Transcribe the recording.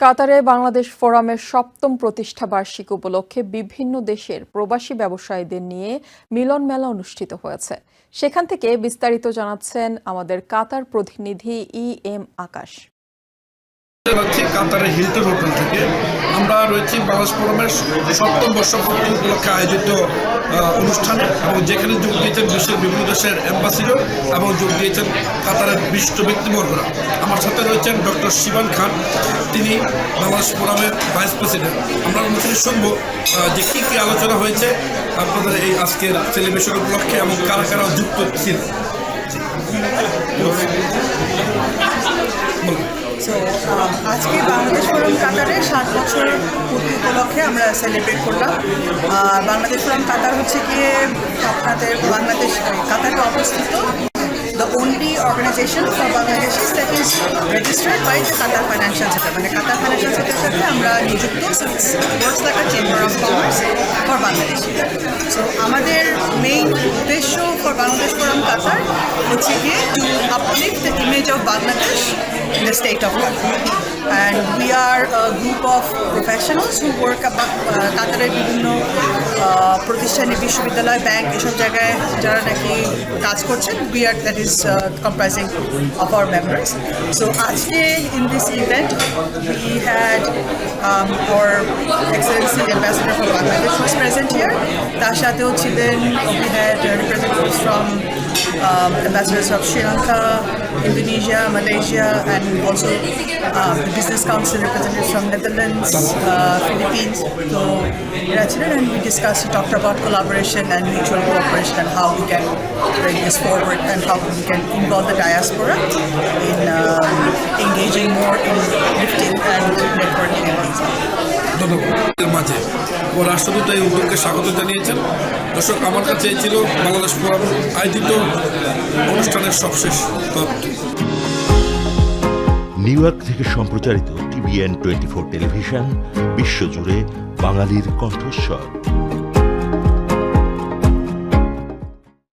কাতারে বাংলাদেশ ফোরামের সপ্তম প্রতিষ্ঠা বার্ষিক উপলক্ষে বিভিন্ন দেশের প্রবাসী ব্যবসায়ীদের নিয়ে মিলন মেলা অনুষ্ঠিত হয়েছে। সেখান থেকে বিস্তারিত জানাচ্ছেন আমাদের কাতার প্রতিনিধি ই এম আকাশ। যাচ্ছি কাতারের হিলটন হোটেল থেকে। আমরা রয়েছি বাংলাদেশ ফোরামের সপ্তম বর্ষপূর্তি উপলক্ষে আয়োজিত অনুষ্ঠানে এবং যেখানে যোগ দিয়েছেন বিশ্বের বিভিন্ন দেশের অ্যাম্বাসিডর এবং যোগ দিয়েছেন কাতারের বিশিষ্ট ব্যক্তিবর্গরা। আমার সাথে রয়েছেন ডক্টর শিবান খান, তিনি বাংলাদেশ ফোরামের ভাইস প্রেসিডেন্ট। আমরা অনুষ্ঠানে শুনব যে কী কী আলোচনা হয়েছে আপনাদের এই আজকের সেলিব্রেশন উপলক্ষে এবং কারা কারা যুক্ত ছিল বলুন। সো আজকে বাংলাদেশ ফোরাম কাতারে সাত বছর পূর্তি উপলক্ষে আমরা সেলিব্রেট করলাম। বাংলাদেশ ফোরাম কাতার হচ্ছে গিয়ে আপনাদের বাংলাদেশ, কাতারে অবস্থিত the only organization for Bangladesh that is registered by the Qatar financial sector মানে কাতার ফাইন্যান্সিয়াল সেক্টরের সাথে আমরা নিযুক্ত works like chamber of commerce for Bangladesh so আমাদের মেইন উদ্দেশ্য ফর বাংলাদেশ ফোরাম কাতার হচ্ছে গিয়ে to uplift the image of Bangladesh in the state of Qatar. And we are a group of professionals who work about কাতারের বিভিন্ন আহ, প্রতিষ্ঠানে বিশ্ববিদ্যালয় bank এসব জায়গায় যারা নাকি কাজ করছেন we are that is comprising of our members so আজকে in this event we had our excellency ambassador for Bangladesh was present here তার সাথেও ছিলেন we had uh, representatives from um, ambassadors of Sri Lanka, Indonesia, Malaysia, and also um, the Business Council representatives from Netherlands, uh, Philippines. So Rachel and we discussed, we talked about collaboration and mutual cooperation and how we can bring this forward and how we can involve the diaspora in um, engaging more in lifting and networking ধন্যবাদ মাঝে। ও রাষ্ট্রদূত এই উদ্যোগকে স্বাগত জানিয়েছেন। দর্শক, আমার কাছে ছিল বাংলাদেশ ফোরাম আয়োজিত অনুষ্ঠানের সবশেষ তথ্য। নিউ ইয়র্ক থেকে সম্প্রচারিত টিভিএন টোয়েন্টি ফোর টেলিভিশন, বিশ্বজুড়ে বাঙালির কণ্ঠস্বর।